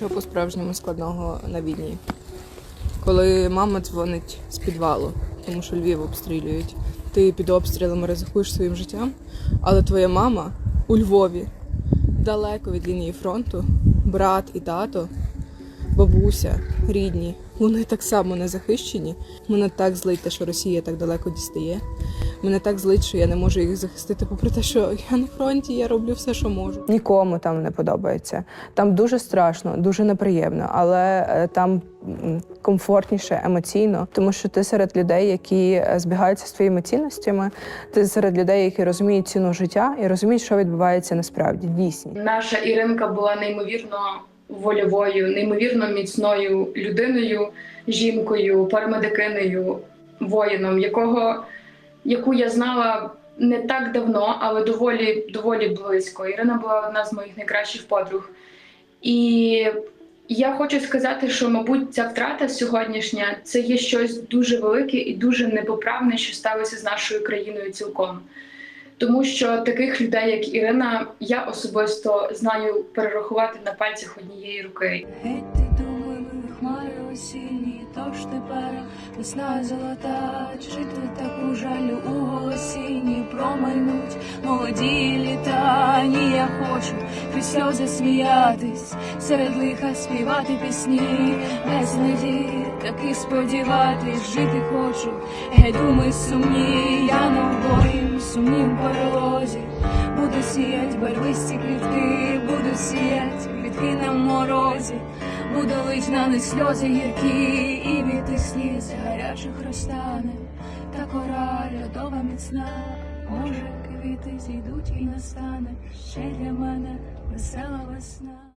Що по-справжньому складного на війні? Коли мама дзвонить з підвалу, тому що Львів обстрілюють, ти під обстрілами ризикуєш своїм життям, але твоя мама у Львові, далеко від лінії фронту, брат і тато, бабуся, рідні, вони так само не захищені. Мене так злить те, що Росія так далеко дістає. Мене так злить, що я не можу їх захистити, попри те, що я на фронті, я роблю все, що можу. Нікому там не подобається. Там дуже страшно, дуже неприємно, але е, там комфортніше емоційно, тому що ти серед людей, які е, збігаються з твоїми цінностями, ти серед людей, які розуміють ціну життя і розуміють, що відбувається насправді дійсні. Наша Іринка була неймовірно вольовою, неймовірно міцною людиною, жінкою, парамедикинею, воїном, якого яку я знала не так давно, але доволі доволі близько. Ірина була одна з моїх найкращих подруг. І я хочу сказати, що, мабуть, ця втрата сьогоднішня це є щось дуже велике і дуже непоправне, що сталося з нашою країною цілком. Тому що таких людей, як Ірина, я особисто знаю перерахувати на пальцях однієї руки. Геть ти думали, хмари осінні, тож тепер весна золота, жити таку жалю у голосінні промайнуть молоді літа. Ні, я хочу крізь сльози сміятись, серед лиха співати пісні, без надії, таки сподіватись, жити хочу, геть думи сумні, я на сіять квітки, буду сіять квітки на морозі, буду лить на них сльози гіркі, і від тих сліз гарячих розтане, та кора льодова міцна, може, квіти зійдуть і настане. Ще для мене весела весна.